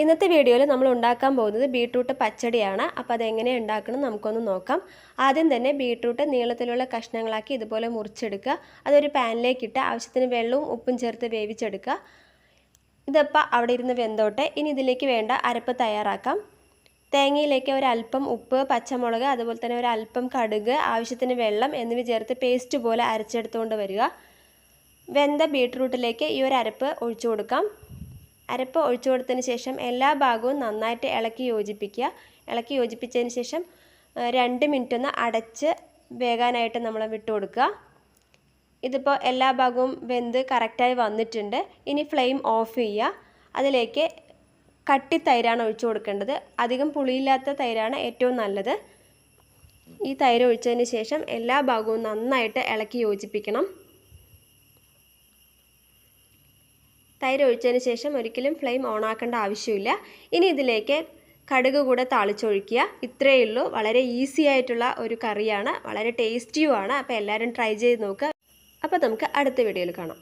ഇന്നത്തെ വീഡിയോയിൽ നമ്മൾ ഉണ്ടാക്കാൻ പോകുന്നത് ബീട്രൂട്ട് പച്ചടിയാണ്. അപ്പോൾ അതെങ്ങനെ ഉണ്ടാക്കണം നമുക്കൊന്ന് നോക്കാം. ആദ്യം തന്നെ ബീട്രൂട്ട് നീളത്തിലുള്ള കഷ്ണങ്ങളാക്കി ഇതുപോലെ മുറിച്ചെടുക്കുക. അതൊരു പാനിലേക്കിട്ട് ആവശ്യത്തിന് വെള്ളവും ഉപ്പും ചേർത്ത് വേവിച്ചെടുക്കുക. ഇതപ്പോൾ അവിടെ ഇരുന്ന് വെന്തോട്ടെ. ഇനി ഇതിലേക്ക് വേണ്ട അരപ്പ് തയ്യാറാക്കാം. തേങ്ങയിലേക്ക് ഒരല്പം ഉപ്പ് പച്ചമുളക് അതുപോലെ തന്നെ ഒരല്പം കടുക് ആവശ്യത്തിന് വെള്ളം എന്നിവ ചേർത്ത് പേസ്റ്റ് പോലെ അരച്ചെടുത്തുകൊണ്ട് വരിക. വെന്ത ബീട്രൂട്ടിലേക്ക് ഈ ഒരു അരപ്പ് ഒഴിച്ചു കൊടുക്കാം. അരപ്പ് ഒഴിച്ചു കൊടുത്തതിന് ശേഷം എല്ലാ ഭാഗവും നന്നായിട്ട് ഇളക്കി യോജിപ്പിക്കുക. ഇളക്കി യോജിപ്പിച്ചതിന് ശേഷം രണ്ട് മിനിറ്റ് ഒന്ന് അടച്ച് വേകാനായിട്ട് നമ്മൾ വിട്ടു കൊടുക്കുക. ഇതിപ്പോൾ എല്ലാ ഭാഗവും വെന്ത് കറക്റ്റായി വന്നിട്ടുണ്ട്. ഇനി ഫ്ലെയിം ഓഫ് ചെയ്യുക. അതിലേക്ക് കട്ടി തൈരാണ് ഒഴിച്ചു കൊടുക്കേണ്ടത്. അധികം പുളിയില്ലാത്ത തൈരാണ് ഏറ്റവും നല്ലത്. ഈ തൈര് ഒഴിച്ചതിന് ശേഷം എല്ലാ ഭാഗവും നന്നായിട്ട് ഇളക്കി യോജിപ്പിക്കണം. തൈര് ഒഴിച്ചതിന് ശേഷം ഒരിക്കലും ഫ്ലെയിം ഓണാക്കേണ്ട ആവശ്യമില്ല. ഇനി ഇതിലേക്ക് കടുക് കൂടെ താളിച്ചൊഴിക്കുക. ഇത്രയേ ഉള്ളൂ. വളരെ ഈസി ആയിട്ടുള്ള ഒരു കറിയാണ്. വളരെ ടേസ്റ്റിയുമാണ്. അപ്പോൾ എല്ലാവരും ട്രൈ ചെയ്ത് നോക്കുക. അപ്പോൾ നമുക്ക് അടുത്ത വീഡിയോയിൽ കാണാം.